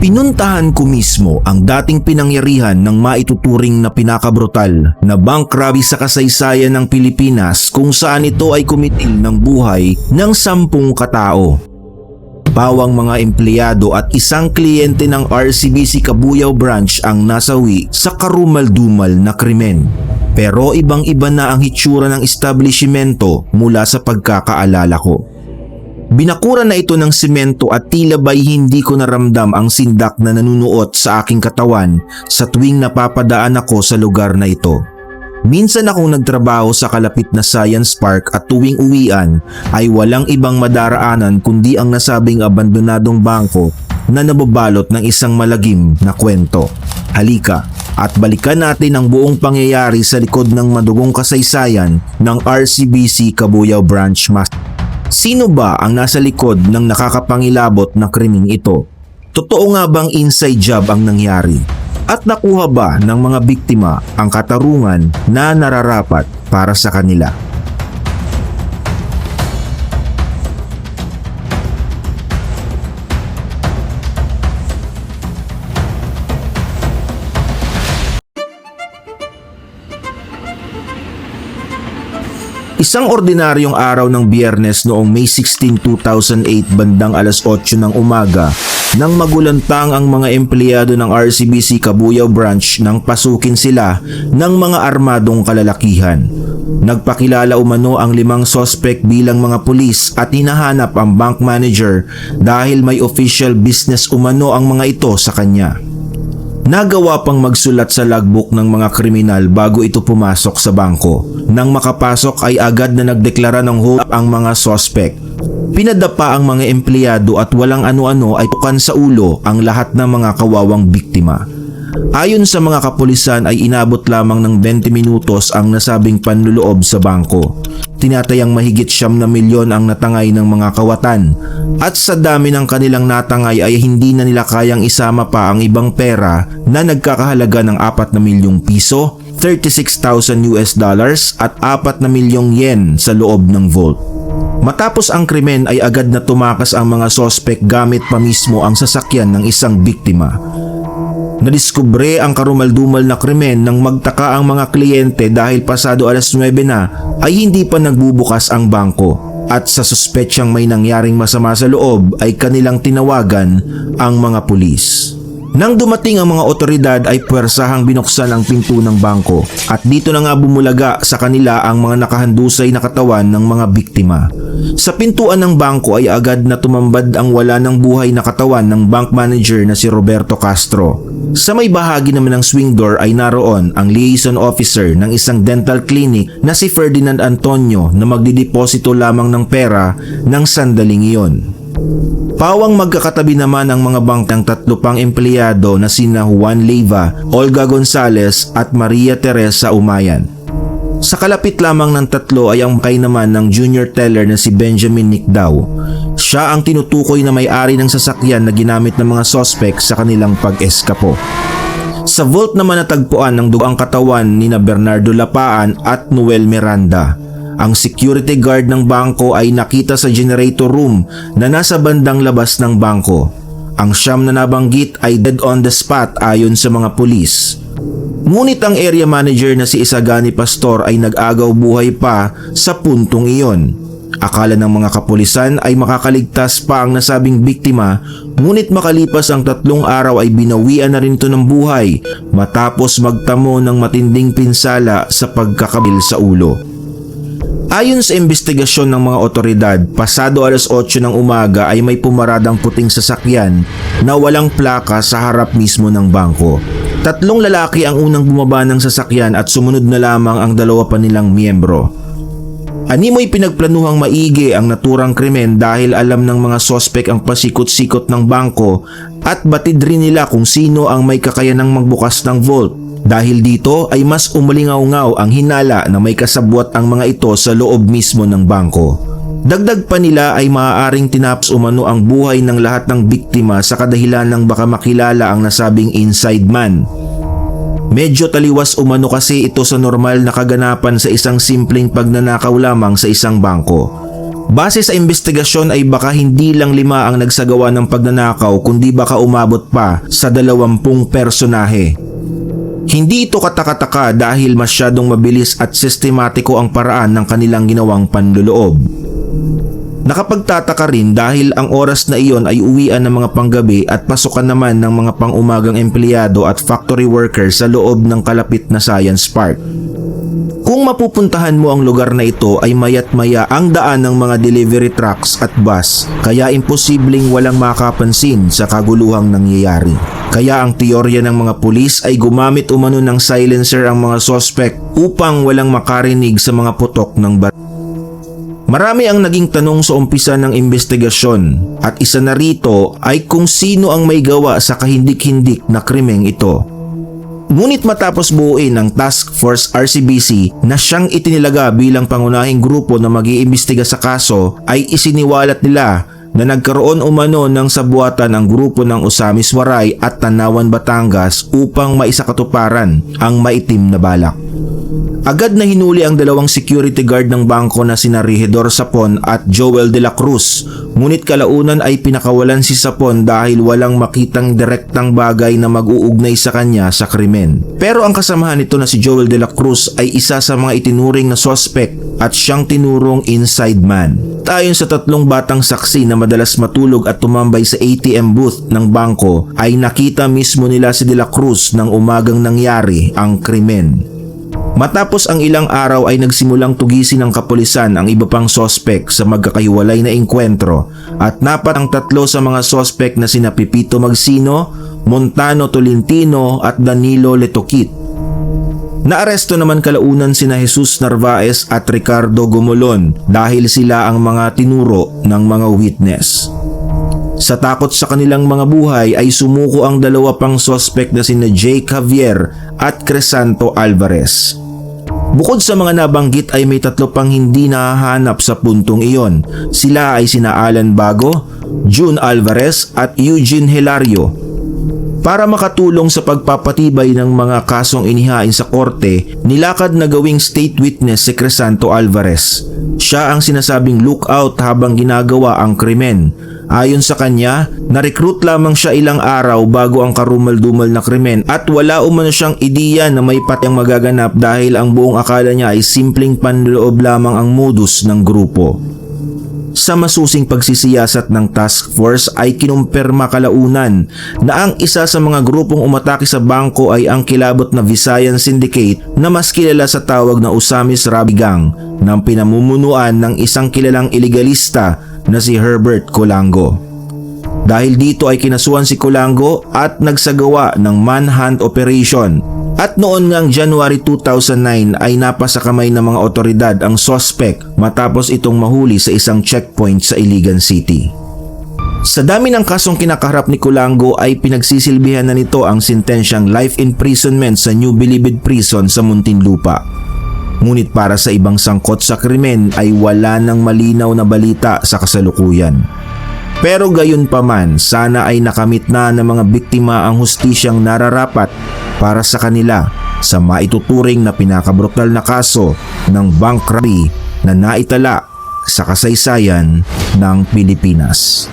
Pinuntahan ko mismo ang dating pinangyarihan ng maituturing na pinakabrutal na bank robbery sa kasaysayan ng Pilipinas kung saan ito ay kumitil ng buhay ng sampung katao. Pawang mga empleyado at isang kliyente ng RCBC Cabuyao branch ang nasawi sa karumal-dumal na krimen. Pero ibang-iba na ang hitsura ng establishmento mula sa pagkakaalala ko. Binakura na ito ng semento at tila ba'y hindi ko naramdam ang sindak na nanunuot sa aking katawan sa tuwing napapadaan ako sa lugar na ito. Minsan akong nagtrabaho sa kalapit na Science Park at tuwing uwian ay walang ibang madaraanan kundi ang nasabing abandonadong bangko na nababalot ng isang malagim na kwento. Halika at balikan natin ang buong pangyayari sa likod ng madugong kasaysayan ng RCBC Cabuyao Branch Master. Sino ba ang nasa likod ng nakakapangilabot na krimeng ito? Totoo nga bang inside job ang nangyari? At nakuha ba ng mga biktima ang katarungan na nararapat para sa kanila? Isang ordinaryong araw ng biyernes noong May 16, 2008 bandang alas 8 ng umaga nang magulantang ang mga empleyado ng RCBC Cabuyao Branch nang pasukin sila ng mga armadong kalalakihan. Nagpakilala umano ang limang sospek bilang mga pulis at hinahanap ang bank manager dahil may official business umano ang mga ito sa kanya. Nagawa pang magsulat sa logbook ng mga kriminal bago ito pumasok sa bangko. Nang makapasok ay agad na nagdeklara ng hold ang mga suspect. Pinadapa ang mga empleyado at walang ano-ano ay tukan sa ulo ang lahat ng mga kawawang biktima. Ayon sa mga kapulisan ay inabot lamang ng 20 minutos ang nasabing panluloob sa bangko. Tinatayang mahigit siyam na milyon ang natangay ng mga kawatan at sa dami ng kanilang natangay ay hindi na nila kayang isama pa ang ibang pera na nagkakahalaga ng 4 na milyong piso, 36,000 US dollars at 4 na milyong yen sa loob ng vault. Matapos ang krimen ay agad na tumakas ang mga sospek gamit pa mismo ang sasakyan ng isang biktima. Nadiskubre ang karumaldumal na krimen nang magtaka ang mga kliyente dahil pasado alas 9 na ay hindi pa nagbubukas ang bangko at sa suspetsyang may nangyaring masama sa loob ay kanilang tinawagan ang mga pulis. Nang dumating ang mga otoridad ay puwersahang binuksan ang pinto ng bangko at dito na nga bumulaga sa kanila ang mga nakahandusay na katawan ng mga biktima. Sa pintuan ng bangko ay agad na tumambad ang wala ng buhay na katawan ng bank manager na si Roberto Castro. Sa may bahagi naman ng swing door ay naroon ang liaison officer ng isang dental clinic na si Ferdinand Antonio na magdideposito lamang ng pera ng sandaling iyon. Pawang magkakatabi naman ang mga bangkang tatlo pang empleyado na sina Juan Leiva, Olga Gonzales at Maria Teresa Umayan. Sa kalapit lamang ng tatlo ay ang kay naman ng junior teller na si Benjamin Nicdao. Siya ang tinutukoy na may-ari ng sasakyan na ginamit ng mga sospek sa kanilang pag-eskapo. Sa vault naman natagpuan ng dugang katawan ni na Bernardo Lapaan at Noel Miranda. Ang security guard ng bangko ay nakita sa generator room na nasa bandang labas ng bangko. Ang siyam na nabanggit ay dead on the spot ayon sa mga pulis. Ngunit ang area manager na si Isagani Pastor ay nag-agaw buhay pa sa puntong iyon. Akala ng mga kapulisan ay makakaligtas pa ang nasabing biktima ngunit makalipas ang tatlong araw ay binawian na rin ito ng buhay matapos magtamo ng matinding pinsala sa pagkakabil sa ulo. Ayon sa investigasyon ng mga otoridad, pasado alas 8 ng umaga ay may pumaradang puting sasakyan na walang plaka sa harap mismo ng bangko. Tatlong lalaki ang unang bumaba ng sasakyan at sumunod na lamang ang dalawa pa nilang miyembro. Animoy pinagplanuhang maigi ang naturang krimen dahil alam ng mga sospek ang pasikot-sikot ng bangko at batid rin nila kung sino ang may kakayanang magbukas ng vault. Dahil dito ay mas umalingaw-ngaw ang hinala na may kasabwat ang mga ito sa loob mismo ng bangko. Dagdag pa nila ay maaaring tinaps umano ang buhay ng lahat ng biktima sa kadahilan ng baka makilala ang nasabing inside man. Medyo taliwas umano kasi ito sa normal na kaganapan sa isang simpleng pagnanakaw lamang sa isang bangko. Base sa investigasyon ay baka hindi lang lima ang nagsagawa ng pagnanakaw kundi baka umabot pa sa dalawampung personahe. Hindi ito katakataka dahil masyadong mabilis at sistematiko ang paraan ng kanilang ginawang panluloob. Nakapagtataka rin dahil ang oras na iyon ay uwian ng mga panggabi at pasukan naman ng mga pangumagang empleyado at factory workers sa loob ng kalapit na Science Park. Kung mapupuntahan mo ang lugar na ito ay mayat maya ang daan ng mga delivery trucks at bus kaya imposibleng walang makapansin sa kaguluhang nangyayari. Kaya ang teorya ng mga pulis ay gumamit umano ng silencer ang mga sospek upang walang makarinig sa mga putok ng bat. Marami ang naging tanong sa umpisa ng investigasyon at isa na rito ay kung sino ang may gawa sa kahindik-hindik na krimeng ito. Ngunit matapos buuin ng Task Force RCBC na siyang itinilaga bilang pangunahing grupo na mag-iimbestiga sa kaso ay isiniwalat nila na nagkaroon umano ng sabuatan ang grupo ng Osamis Waray at Tanawan Batangas upang maisakatuparan ang maitim na balak. Agad na hinuli ang dalawang security guard ng bangko na sina Regidor Sapon at Joel de la Cruz. Ngunit kalaunan ay pinakawalan si Sapon dahil walang makitang direktang bagay na mag-uugnay sa kanya sa krimen. Pero ang kasamahan nito na si Joel de la Cruz ay isa sa mga itinuring na suspect at siyang tinurong inside man. Tayon sa tatlong batang saksi na madalas matulog at tumambay sa ATM booth ng bangko ay nakita mismo nila si de la Cruz nang umagang nangyari ang krimen. Matapos ang ilang araw ay nagsimulang tugisin ng kapulisan ang iba pang sospek sa magkakahiwalay na engkwentro at napat ang tatlo sa mga sospek na sina Pipito Magsino, Montano Tolentino at Danilo Letokit. Naaresto naman kalaunan sina Jesus Narvaez at Ricardo Gumulon dahil sila ang mga tinuro ng mga witness. Sa takot sa kanilang mga buhay ay sumuko ang dalawa pang sospek na sina Jay Javier at Cresanto Alvarez. Bukod sa mga nabanggit ay may tatlo pang hindi nahahanap sa puntong iyon. Sila ay sina Alan Bago, June Alvarez at Eugene Hilario. Para makatulong sa pagpapatibay ng mga kasong inihain sa korte, nilakad na gawing state witness si Cresanto Alvarez. Siya ang sinasabing lookout habang ginagawa ang krimen. Ayon sa kanya, na-recruit lamang siya ilang araw bago ang karumal-dumal na krimen at wala umano siyang ideya na may patyang magaganap dahil ang buong akala niya ay simpleng panloob lamang ang modus ng grupo. Sa masusing pagsisiyasat ng task force ay kinumpirma kalaunan na ang isa sa mga grupong umatake sa bangko ay ang kilabot na Visayan Syndicate na mas kilala sa tawag na Usamis Rabigang ng pinamumunuan ng isang kilalang iligalista na si Herbert Colango. Dahil dito ay kinasuhan si Colango at nagsagawa ng manhunt operation at noon ngang January 2009 ay napasa kamay ng mga otoridad ang suspect matapos itong mahuli sa isang checkpoint sa Iligan City. Sa dami ng kasong kinakaharap ni Colango ay pinagsisilbihan na nito ang sentensyang life imprisonment sa New Bilibid Prison sa Muntinlupa. Ngunit para sa ibang sangkot sa krimen ay wala nang malinaw na balita sa kasalukuyan. Pero gayon pa man, sana ay nakamit na ng mga biktima ang hustisyang nararapat para sa kanila sa maituturing na pinakabrutal na kaso ng bank robbery na naitala sa kasaysayan ng Pilipinas.